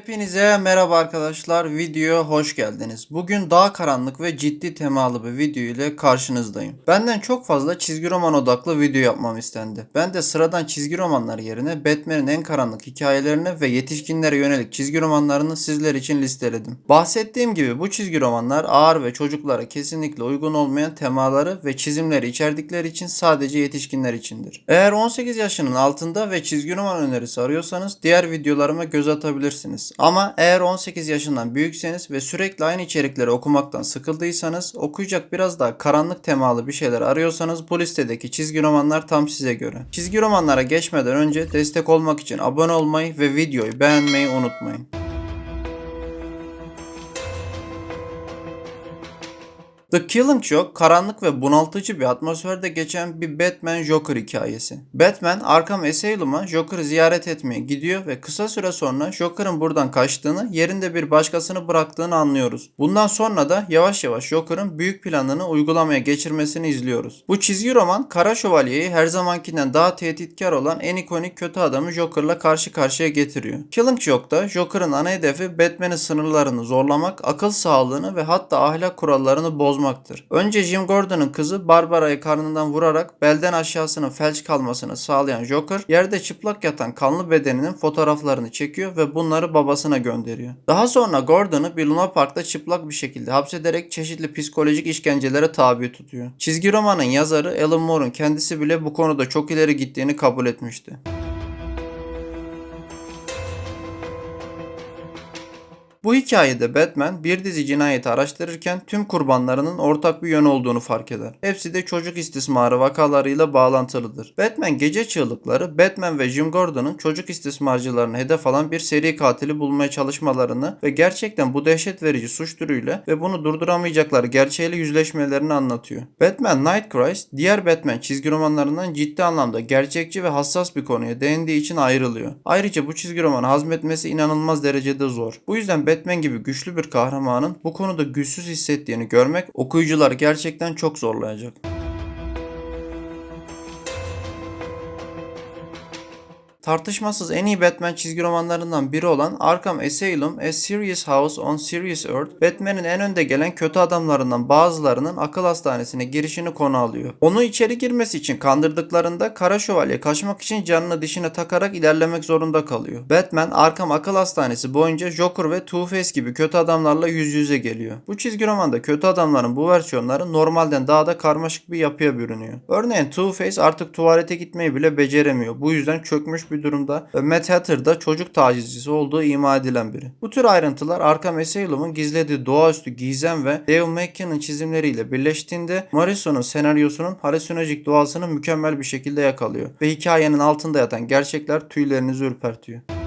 Hepinize merhaba arkadaşlar. Videoya hoş geldiniz. Bugün daha karanlık ve ciddi temalı bir video ile karşınızdayım. Benden çok fazla çizgi roman odaklı video yapmam istendi. Ben de sıradan çizgi romanlar yerine Batman'in en karanlık hikayelerini ve yetişkinlere yönelik çizgi romanlarını sizler için listeledim. Bahsettiğim gibi bu çizgi romanlar ağır ve çocuklara kesinlikle uygun olmayan temaları ve çizimleri içerdikleri için sadece yetişkinler içindir. Eğer 18 yaşının altında ve çizgi roman önerisi arıyorsanız diğer videolarıma göz atabilirsiniz. Ama eğer 18 yaşından büyükseniz ve sürekli aynı içerikleri okumaktan sıkıldıysanız, okuyacak biraz daha karanlık temalı bir şeyler arıyorsanız bu listedeki çizgi romanlar tam size göre. Çizgi romanlara geçmeden önce destek olmak için abone olmayı ve videoyu beğenmeyi unutmayın. The Killing Joke karanlık ve bunaltıcı bir atmosferde geçen bir Batman Joker hikayesi. Batman Arkham Asylum'a Joker'ı ziyaret etmeye gidiyor ve kısa süre sonra Joker'ın buradan kaçtığını, yerinde bir başkasını bıraktığını anlıyoruz. Bundan sonra da yavaş yavaş Joker'ın büyük planını uygulamaya geçirmesini izliyoruz. Bu çizgi roman Kara Şövalye'yi her zamankinden daha tehditkar olan en ikonik kötü adamı Joker'la karşı karşıya getiriyor. Killing Joke'da Joker'ın ana hedefi Batman'in sınırlarını zorlamak, akıl sağlığını ve hatta ahlak kurallarını bozmaktır. Önce Jim Gordon'ın kızı Barbara'yı karnından vurarak belden aşağısının felç kalmasını sağlayan Joker, yerde çıplak yatan kanlı bedeninin fotoğraflarını çekiyor ve bunları babasına gönderiyor. Daha sonra Gordon'ı bir Luna Park'ta çıplak bir şekilde hapsederek çeşitli psikolojik işkencelere tabi tutuyor. Çizgi romanın yazarı Alan Moore'un kendisi bile bu konuda çok ileri gittiğini kabul etmişti. Bu hikayede Batman bir dizi cinayeti araştırırken tüm kurbanlarının ortak bir yön olduğunu fark eder. Hepsi de çocuk istismarı vakalarıyla bağlantılıdır. Batman gece çığlıkları Batman ve Jim Gordon'ın çocuk istismarcılarını hedef alan bir seri katili bulmaya çalışmalarını ve gerçekten bu dehşet verici suç türüyle ve bunu durduramayacakları gerçeğiyle yüzleşmelerini anlatıyor. Batman Nightcrawler diğer Batman çizgi romanlarından ciddi anlamda gerçekçi ve hassas bir konuya değindiği için ayrılıyor. Ayrıca bu çizgi romanı hazmetmesi inanılmaz derecede zor. Bu yüzden Batman gibi güçlü bir kahramanın bu konuda güçsüz hissettiğini görmek okuyucular gerçekten çok zorlayacak. Tartışmasız en iyi Batman çizgi romanlarından biri olan Arkham Asylum, A Serious House on Serious Earth, Batman'in en önde gelen kötü adamlarından bazılarının akıl hastanesine girişini konu alıyor. Onu içeri girmesi için kandırdıklarında Kara Şövalye kaçmak için canını dişine takarak ilerlemek zorunda kalıyor. Batman Arkham Akıl Hastanesi boyunca Joker ve Two-Face gibi kötü adamlarla yüz yüze geliyor. Bu çizgi romanda kötü adamların bu versiyonları normalden daha da karmaşık bir yapıya bürünüyor. Örneğin Two-Face artık tuvalete gitmeyi bile beceremiyor. Bu yüzden çökmüş bir durumda ve Mad Hatter da çocuk tacizcisi olduğu ima edilen biri. Bu tür ayrıntılar Arkham Asylum'un gizlediği doğaüstü gizem ve Dave McKean'ın çizimleriyle birleştiğinde Morrison'un senaryosunun halüsinojik doğasını mükemmel bir şekilde yakalıyor ve hikayenin altında yatan gerçekler tüylerinizi ürpertiyor.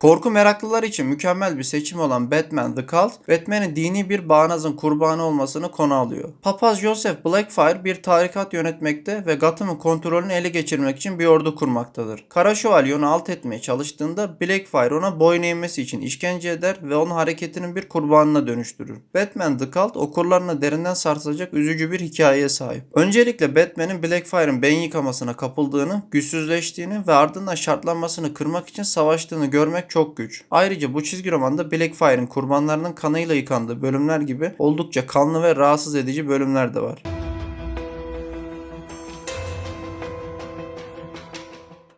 Korku meraklılar için mükemmel bir seçim olan Batman The Cult, Batman'in dini bir bağnazın kurbanı olmasını konu alıyor. Papaz Joseph Blackfire bir tarikat yönetmekte ve Gotham'ın kontrolünü ele geçirmek için bir ordu kurmaktadır. Kara Şövalye onu alt etmeye çalıştığında Blackfire ona boyun eğmesi için işkence eder ve onu hareketinin bir kurbanına dönüştürür. Batman The Cult okurlarını derinden sarsacak üzücü bir hikayeye sahip. Öncelikle Batman'in Blackfire'ın beyin yıkamasına kapıldığını, güçsüzleştiğini ve ardından şartlanmasını kırmak için savaştığını görmek çok güç. Ayrıca bu çizgi romanda Blackfire'ın kurbanlarının kanıyla yıkandığı bölümler gibi oldukça kanlı ve rahatsız edici bölümler de var.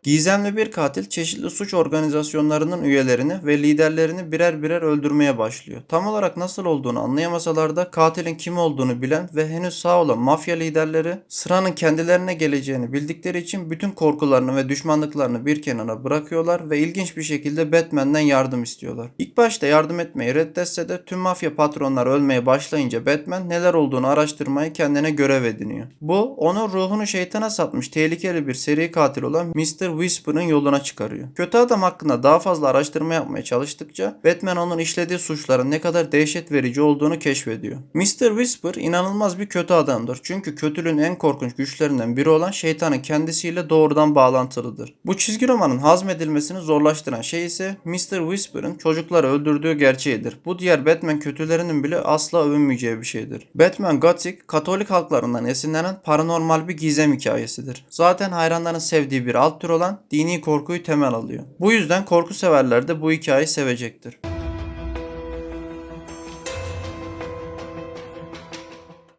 Gizemli bir katil çeşitli suç organizasyonlarının üyelerini ve liderlerini birer birer öldürmeye başlıyor. Tam olarak nasıl olduğunu anlayamasalar da katilin kim olduğunu bilen ve henüz sağ olan mafya liderleri sıranın kendilerine geleceğini bildikleri için bütün korkularını ve düşmanlıklarını bir kenara bırakıyorlar ve ilginç bir şekilde Batman'den yardım istiyorlar. İlk başta yardım etmeyi reddetse de tüm mafya patronları ölmeye başlayınca Batman neler olduğunu araştırmayı kendine görev ediniyor. Bu onu ruhunu şeytana satmış tehlikeli bir seri katil olan Mr. Whisper'ın yoluna çıkarıyor. Kötü adam hakkında daha fazla araştırma yapmaya çalıştıkça Batman onun işlediği suçların ne kadar dehşet verici olduğunu keşfediyor. Mr. Whisper inanılmaz bir kötü adamdır. Çünkü kötülüğün en korkunç güçlerinden biri olan şeytanın kendisiyle doğrudan bağlantılıdır. Bu çizgi romanın hazmedilmesini zorlaştıran şey ise Mr. Whisper'ın çocukları öldürdüğü gerçeğidir. Bu diğer Batman kötülerinin bile asla övünmeyeceği bir şeydir. Batman Gothic, Katolik halklarından esinlenen paranormal bir gizem hikayesidir. Zaten hayranların sevdiği bir alt tür olan dini korkuyu temel alıyor. Bu yüzden korku severler de bu hikayeyi sevecektir.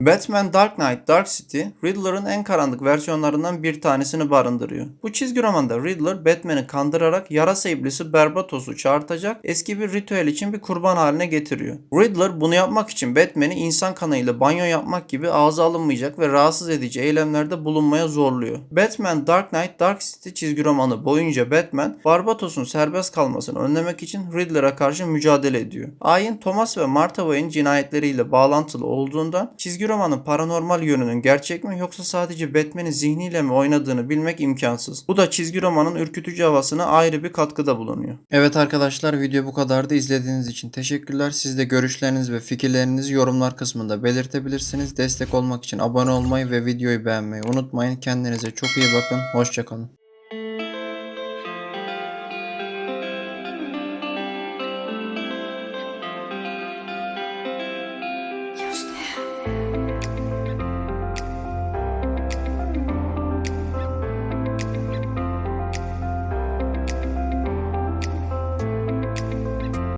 Batman Dark Knight Dark City, Riddler'ın en karanlık versiyonlarından bir tanesini barındırıyor. Bu çizgi romanda Riddler, Batman'i kandırarak yarasa iblisi Berbatos'u çağırtacak eski bir ritüel için bir kurban haline getiriyor. Riddler bunu yapmak için Batman'i insan kanıyla banyo yapmak gibi ağza alınmayacak ve rahatsız edici eylemlerde bulunmaya zorluyor. Batman Dark Knight Dark City çizgi romanı boyunca Batman, Barbatos'un serbest kalmasını önlemek için Riddler'a karşı mücadele ediyor. Ayin Thomas ve Martha Wayne cinayetleriyle bağlantılı olduğundan romanın paranormal yönünün gerçek mi yoksa sadece Batman'in zihniyle mi oynadığını bilmek imkansız. Bu da çizgi romanın ürkütücü havasına ayrı bir katkıda bulunuyor. Evet arkadaşlar video bu kadardı. İzlediğiniz için teşekkürler. Siz de görüşleriniz ve fikirlerinizi yorumlar kısmında belirtebilirsiniz. Destek olmak için abone olmayı ve videoyu beğenmeyi unutmayın. Kendinize çok iyi bakın. Hoşçakalın.